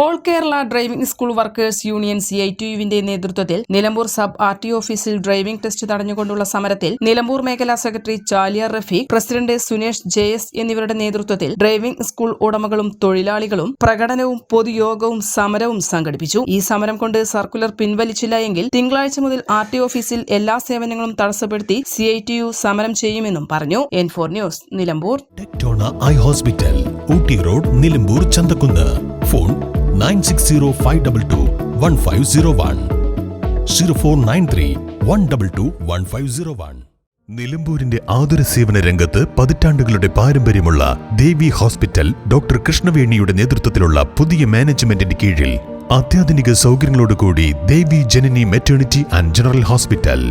All Kerala driving school workers union C I T യുവിന്റെ നേതൃത്വത്തിൽ Nilambur sub R T ഓഫീസിൽ driving test തടഞ്ഞുകൊണ്ടുള്ള സമരത്തിൽ നിലമ്പൂർ മേഖലാ secretary Chaliya Rafeeq president Sunesh J S എന്നിവരുടെ നേതൃത്വത്തിൽ ഡ്രൈവിംഗ് സ്കൂൾ ഉടമകളും തൊഴിലാളികളും പ്രകടനവും പൊതുയോഗവും സമരവും സംഘടിപ്പിച്ചു. ഈ സമരം കൊണ്ട് സർക്കുലർ പിൻവലിച്ചില്ല എങ്കിൽ തിങ്കളാഴ്ച മുതൽ ആർ ടി ഓഫീസിൽ എല്ലാ സേവനങ്ങളും തടസ്സപ്പെടുത്തി സി ഐ ടി യു സമരം ചെയ്യുമെന്നും പറഞ്ഞു. N four news Nilambur. I hospital Ooty road Nilambur Chanthakunnu. Phone nine six zero five double two one five zero one. Zero four nine three one double two one five zero one. നിലമ്പൂരിന്റെ ആതുര സേവന രംഗത്ത് പതിറ്റാണ്ടുകളുടെ പാരമ്പര്യമുള്ള ദേവി hospital doctor കൃഷ്ണവേണിയുടെ നേതൃത്വത്തിലുള്ള പുതിയ മാനേജ്മെന്റിന്റെ കീഴിൽ അത്യാധുനിക സൗകര്യങ്ങളോടുകൂടി Devi Janani maternity and general hospital.